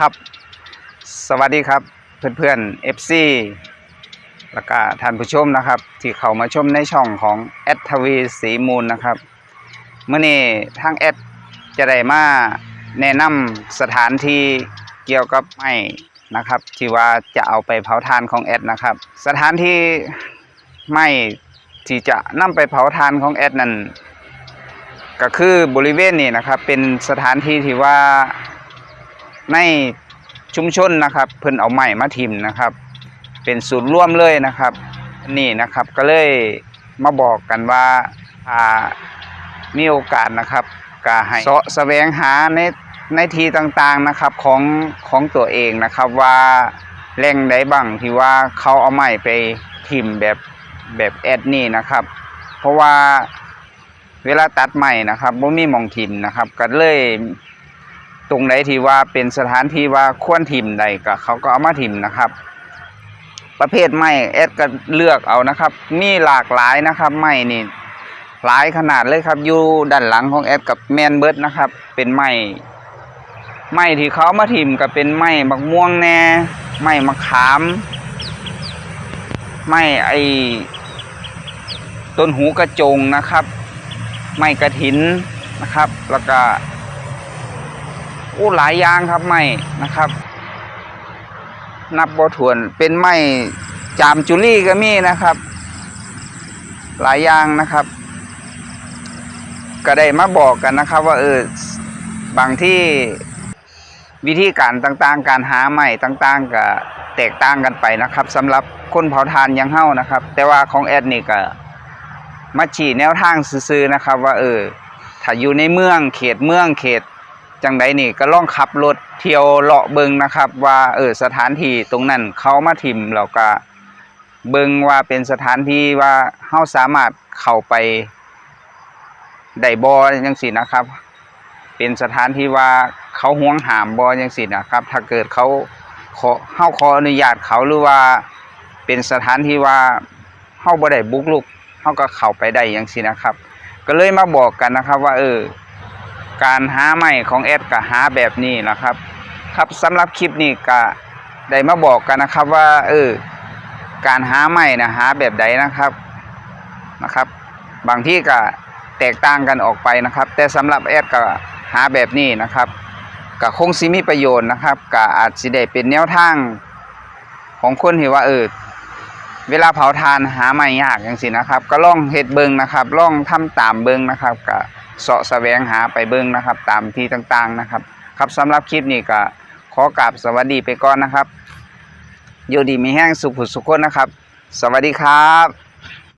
ครับ สวัสดีครับเพื่อนๆ FC แล้วก็ท่านผู้ชมนะครับ ที่เข้ามาชมในช่องของแอดทวีสีมูลนะครับเมื่อนี้ทางแอดจะได้มาแนะนำสถานที่เกี่ยวกับไม้นะครับที่ว่าจะเอาไปเผาทานของแอดนะครับ สถานที่ไม้ที่จะนำไปเผาทานของแอดนั้นก็คือบริเวณนี้นะครับ เป็นสถานที่ที่ว่า ในชุมชนนะครับ เพิ่นเอาไม้มาทิมนะครับ เป็นศูนย์ร่วมเลยนะครับนี่นะครับก็เลยมาบอกกันว่าอ่ามีโอกาสนะครับก็ให้เสาะแสวงหาในในทีต่างๆนะครับของของตัวเองนะครับว่าแหล่งใดบ้างที่ว่าเขาเอาไม้ไปทิมแบบแบบแอดนี่นะครับ เพราะว่าเวลาตัดใหม่นะครับบ่มีมองถิ่มนะครับ ก็เลย ตรงไหนที่ว่าเป็นสถานที่ว่าควรถิ่มใดก็เขาก็เอามาถิ่มนะครับ ประเภทไม้แอดก็เลือกเอานะครับ มีหลากหลายนะครับไม้นี่หลายขนาดเลยครับอยู่ด้านหลังของแอดกับแมนเบิร์ดนะครับ เป็นไม้ไม้ที่เขามาถิ่มก็เป็นไม้มักม่วงแน่ไม้มะขามไม้ไอต้นหูกระจงนะครับ ไม้กระถินนะครับ แล้วก็ โอ้หลายอย่างครับไม้นะครับ นับบ่ถ้วนเป็นไม้จามจุลี่ก็มีนะครับ หลายอย่างนะครับ ก็ได้มาบอกกันนะครับ ว่าเออบางที่วิธีการต่างๆ การหาไม้ต่างๆก็แตกต่างกันไปนะครับสำหรับคนเผาทานยังเฮ้านะครับ แต่ว่าของแอดนี่ก็มาชี้แนวทางซื่อๆนะครับ ว่าเออถ้าอยู่ในเมืองเขตเมืองเขต จังใดนี่ก็ล่องขับรถเที่ยวเลาะเบิงนะครับ ว่าเออสถานที่ตรงนั้นเขามาถิ่มแล้วก็เบิงว่าเป็นสถานที่ว่าเฮาสามารถเข้าไปได้บ่จังซี่นะครับ เป็นสถานที่ว่าเขาห่วงหามบ่จังซี่นะครับ ถ้าเกิดเขาขอเฮาขออนุญาตเขาหรือว่าเป็นสถานที่ว่าเฮาบ่ได้บุกรุกเขาก็เข้าไปได้อย่างสินะครับ ก็เลยมาบอกกันนะครับว่าเออ การหาใหม่ของแอดก็หาแบบนี้นะครับ ครับสำหรับคลิปนี้ก็ได้มาบอกกันนะครับว่าเออการหาใหม่นะหาแบบใดนะครับนะครับ บางที่ก็แตกต่างกันออกไปนะครับ แต่สำหรับแอดก็หาแบบนี้นะครับก็คงสิมีประโยชน์นะครับก็อาจสิได้เป็นแนวทางของคนที่ว่าเออเวลาเผาทานหาไม่ยากอย่างสินะครับ ก็ล่องเฮ็ดเบิงนะครับล่องทำตามเบิงนะครับก็ เสาะแสวงหาไปเบิงนะครับ ตามที่ต่างๆนะครับ ครับสำหรับคลิปนี้ก็ขอกราบสวัสดีไปก่อนนะครับ อยู่ดีมีแห้งสุขผุดสุขคนนะครับ สวัสดีครับ